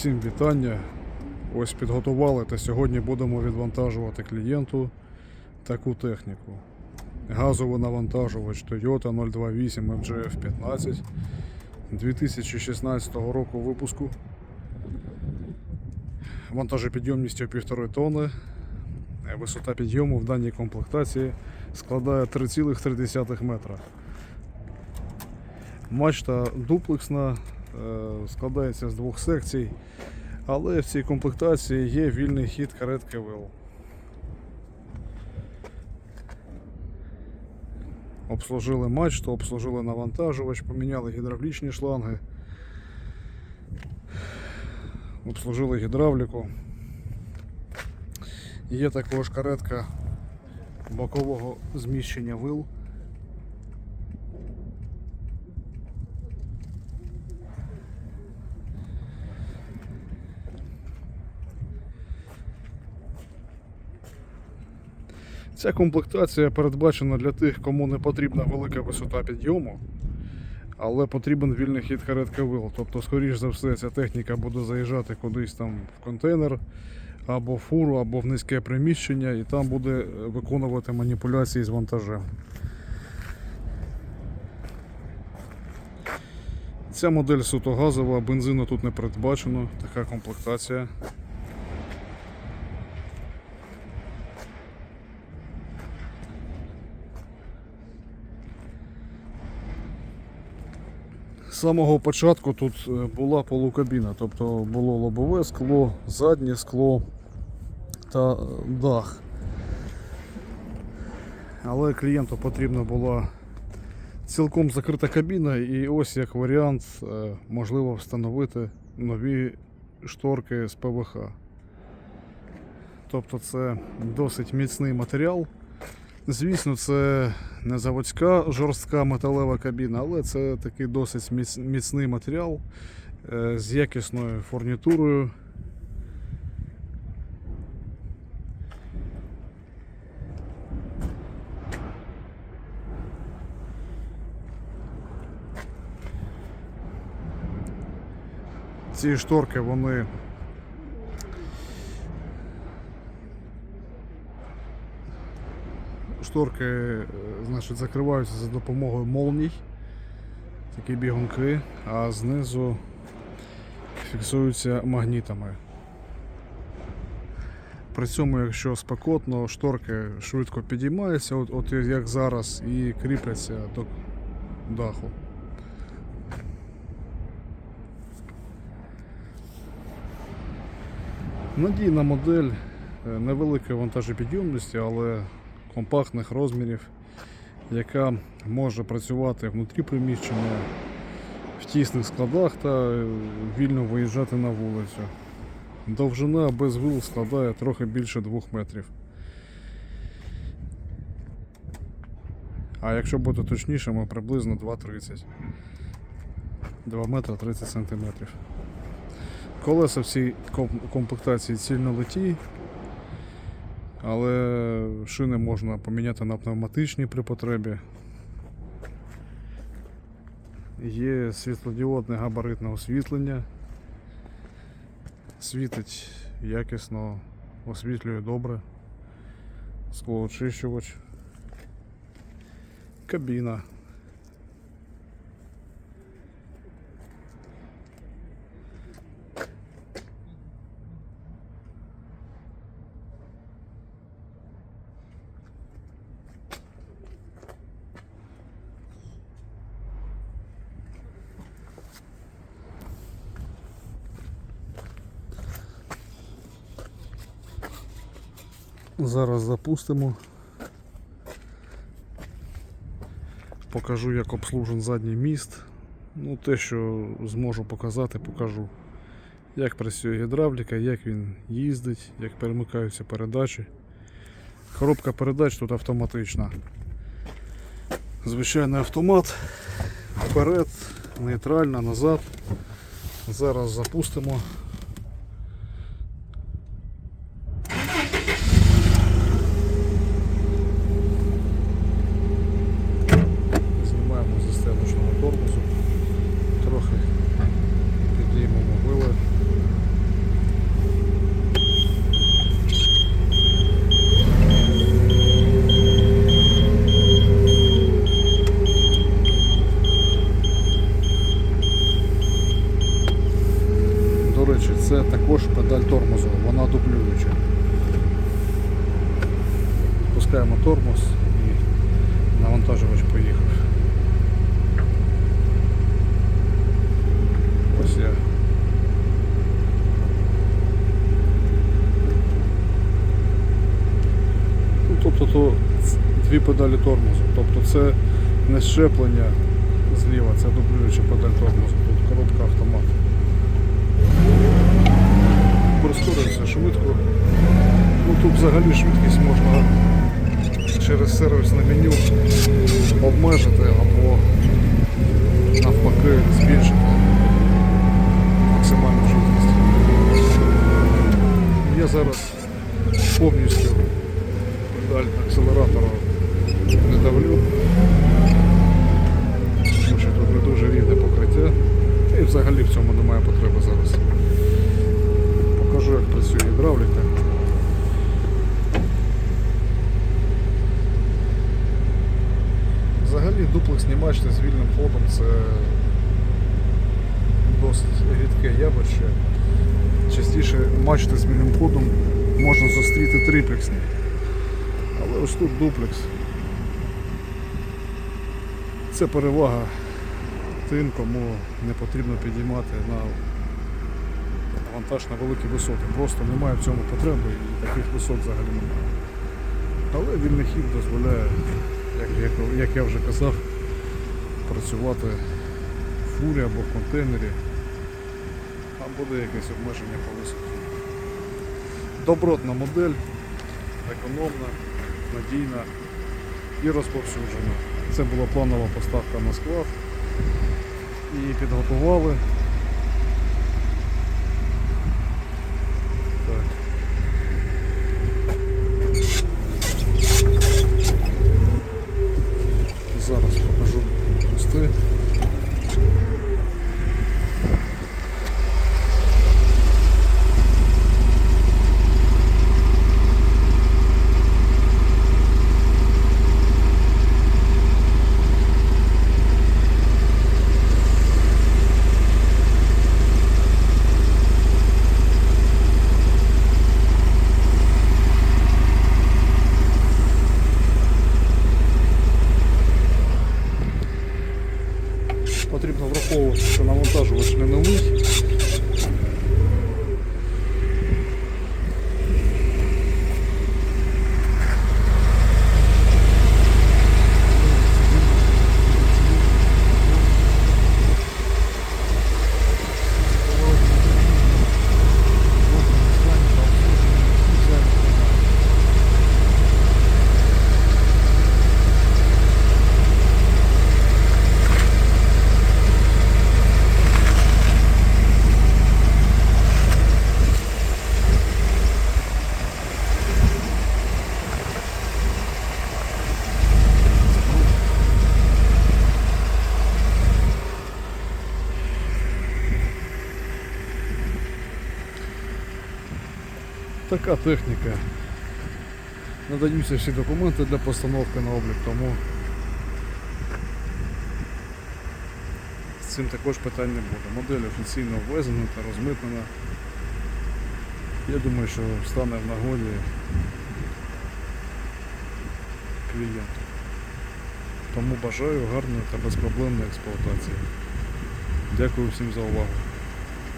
Всім вітання. Ось підготували та сьогодні будемо відвантажувати клієнту таку техніку. Газовий навантажувач Toyota 028 MGF 15 2016 року випуску. Вантажопідйомністю 1,5 тонни. Висота підйому в даній комплектації складає 3,3 метра. Мачта дуплексна, складається з двох секцій, але в цій комплектації є вільний хід каретки ВИЛ. Обслужили мачту, обслужили навантажувач, поміняли гідравлічні шланги, обслужили гідравліку. Є також каретка бокового зміщення вил. Ця комплектація передбачена для тих, кому не потрібна велика висота підйому, але потрібен вільний хід каретки вил. Тобто, скоріш за все, ця техніка буде заїжджати кудись там в контейнер, або в фуру, або в низьке приміщення, і там буде виконувати маніпуляції з вантажем. Ця модель суто газова, бензину тут не передбачено, така комплектація. З самого початку тут е, була полукабіна, тобто було лобове скло, заднє скло та е, дах. Але клієнту потрібна була цілком закрита кабіна, і ось як варіант е, можливо встановити нові шторки з ПВХ. Тобто це досить міцний матеріал. Звісно, це не заводська жорстка металева кабіна, але це такий досить міцний матеріал е, з якісною фурнітурою. Ці шторки вони шторки е, значить, закриваються за допомогою молній, такі бігунки, а знизу фіксуються магнітами. При цьому, якщо спекотно, шторки швидко підіймаються, от, от як зараз, і кріпляться до даху. Надійна модель е, невеликої вантажопідйомності, але компактних розмірів, яка може працювати внутрі приміщення, в тісних складах та вільно виїжджати на вулицю. Довжина без вил складає трохи більше 2 метрів. А якщо бути точнішими, приблизно 2,30. 2 метри 30 сантиметрів. Колеса в цій комплектації цільно леті, але шини можна поміняти на пневматичні при потребі. Є світлодіодне габаритне освітлення. Світить якісно, освітлює добре. Склоочищувач. Кабіна. Зараз запустимо. Покажу, як обслужен задній міст. Ну, те, що зможу показати, покажу. Як працює гідравліка, як він їздить, як перемикаються передачі. Коробка передач тут автоматична. Звичайний автомат. Вперед, нейтральна, назад. Зараз запустимо. Також педаль тормозу, вона дублююча. Спускаємо тормоз і навантажувач поїхав. Ось я. Ну, тобто то дві педалі тормозу. Тобто це не щеплення зліва, це дублююча педаль тормозу. Тут коробка автомат. Швидко. Ну тут взагалі швидкість можна через сервісне меню обмежити або навпаки збільшити максимальну швидкість. Я зараз повністю педаль акселератора не давлю, тому що тут не дуже рівне покриття. І взагалі в цьому немає потреби зараз. Покажу, як працює гідравліка. Взагалі дуплексні мачти з вільним ходом це досить рідке явище. Частіше мачти з вільним ходом можна зустріти триплексні. Але ось тут дуплекс. Це перевага тим, кому не потрібно підіймати на вантаж на великі висоти. Просто немає в цьому потреби і таких висот взагалі немає. Але вільний хід дозволяє, як, як, як я вже казав, працювати в фурі або в контейнері. Там буде якесь обмеження по висоті. Добротна модель, економна, надійна і розповсюджена. Це була планова поставка на склад. І підготували. Така техніка. Надаються всі документи для постановки на облік, тому з цим також питань не буде. Модель офіційно ввезена та розмитнена. Я думаю, що стане в нагоді клієнту. Тому бажаю гарної та безпроблемної експлуатації. Дякую всім за увагу.